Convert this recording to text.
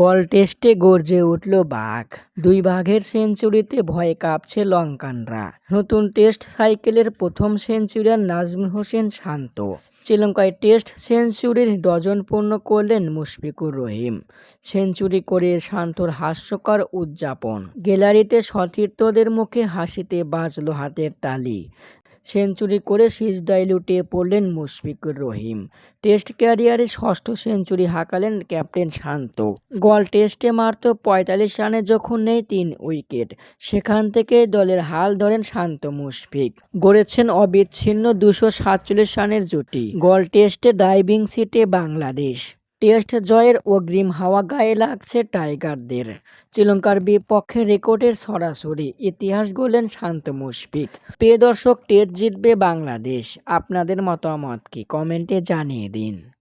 গল টেস্টে গর্জে উঠল বাঘ। দুই বাঘের সেঞ্চুরিতে ভয়ে কাঁপছে লঙ্কানরা। নতুন টেস্ট সাইকেলের প্রথম সেঞ্চুরিয়ান নাজমুল হোসেন শান্ত। শ্রীলঙ্কায় টেস্ট সেঞ্চুরির ডজন পূর্ণ করলেন মুশফিকুর রহিম। সেঞ্চুরি করে শান্তর হাস্যকর উদযাপন। গ্যালারিতে সতীর্থদের মুখে হাসিতে বাজল হাতের তালি। সেঞ্চুরি করে সিজদায় লুটিয়ে পড়লেন মুশফিকুর রহিম। টেস্ট ক্যারিয়ারে ষষ্ঠ সেঞ্চুরি হাঁকালেন ক্যাপ্টেন শান্ত। গল টেস্টে মাত্র পঁয়তাল্লিশ রানে যখন নেই তিন উইকেট, সেখান থেকে দলের হাল ধরেন শান্ত মুশফিক। গড়েছেন অবিচ্ছিন্ন দুশো সাতচল্লিশ রানের জুটি। গল টেস্টে ড্রাইভিং সিটে বাংলাদেশ। টেস্ট জয়ের অগ্রিম হাওয়া গায়ে লাগছে টাইগারদের। শ্রীলঙ্কার বিপক্ষে রেকর্ডের সরাসরি ইতিহাস গড়লেন শান্ত মুশফিক। প্রিয় দর্শক, টেস্ট জিতবে বাংলাদেশ। আপনাদের মতামত কি? কমেন্টে জানিয়ে দিন।